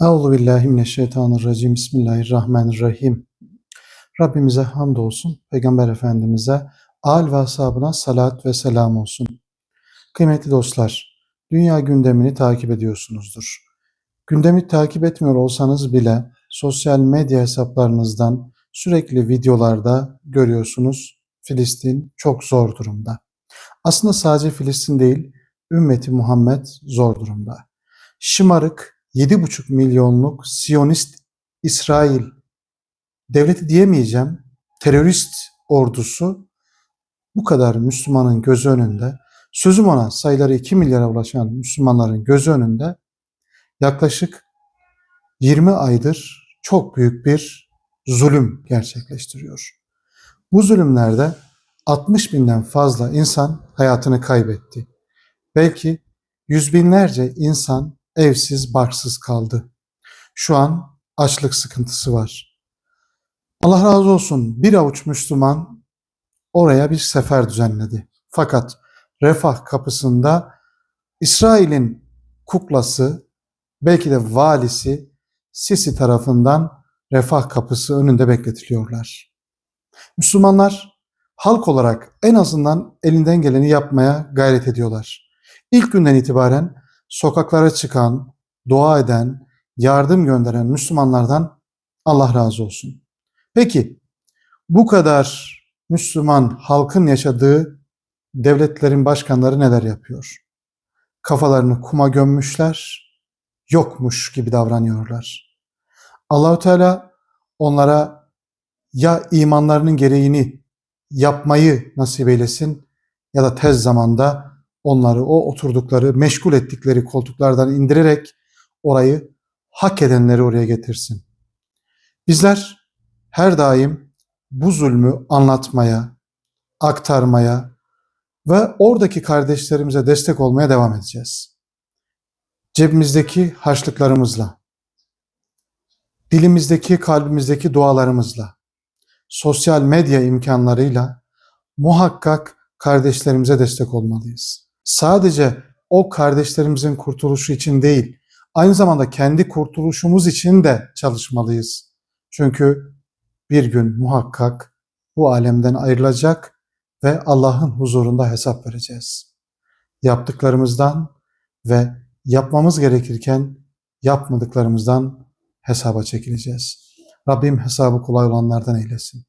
Euzu billahi mineşşeytanirracim. Bismillahirrahmanirrahim. Rabbimize hamdolsun. Peygamber Efendimiz'e, al ve ashabına salat ve selam olsun. Kıymetli dostlar, dünya gündemini takip ediyorsunuzdur. Gündemi takip etmiyor olsanız bile sosyal medya hesaplarınızdan sürekli videolarda görüyorsunuz. Filistin çok zor durumda. Aslında sadece Filistin değil, ümmeti Muhammed zor durumda. Şımarık 7,5 milyonluk Siyonist İsrail devleti diyemeyeceğim terörist ordusu bu kadar Müslümanın gözü önünde sözüm ona sayıları 2 milyara ulaşan Müslümanların gözü önünde yaklaşık 20 aydır çok büyük bir zulüm gerçekleştiriyor. Bu zulümlerde 60 binden fazla insan hayatını kaybetti. Belki yüz binlerce insan evsiz, barksız kaldı. Şu an açlık sıkıntısı var. Allah razı olsun bir avuç Müslüman oraya bir sefer düzenledi. Fakat refah kapısında İsrail'in kuklası, belki de valisi Sisi tarafından refah kapısı önünde bekletiliyorlar. Müslümanlar halk olarak en azından elinden geleni yapmaya gayret ediyorlar. İlk günden itibaren sokaklara çıkan, dua eden, yardım gönderen Müslümanlardan Allah razı olsun. Peki bu kadar Müslüman halkın yaşadığı devletlerin başkanları neler yapıyor? Kafalarını kuma gömmüşler, yokmuş gibi davranıyorlar. Allahü Teala onlara ya imanlarının gereğini yapmayı nasip eylesin ya da tez zamanda onları o oturdukları, meşgul ettikleri koltuklardan indirerek orayı hak edenleri oraya getirsin. Bizler her daim bu zulmü anlatmaya, aktarmaya ve oradaki kardeşlerimize destek olmaya devam edeceğiz. Cebimizdeki harçlıklarımızla, dilimizdeki, kalbimizdeki dualarımızla, sosyal medya imkanlarıyla muhakkak kardeşlerimize destek olmalıyız. Sadece o kardeşlerimizin kurtuluşu için değil, aynı zamanda kendi kurtuluşumuz için de çalışmalıyız. Çünkü bir gün muhakkak bu alemden ayrılacak ve Allah'ın huzurunda hesap vereceğiz. Yaptıklarımızdan ve yapmamız gerekirken yapmadıklarımızdan hesaba çekileceğiz. Rabbim hesabı kolay olanlardan eylesin.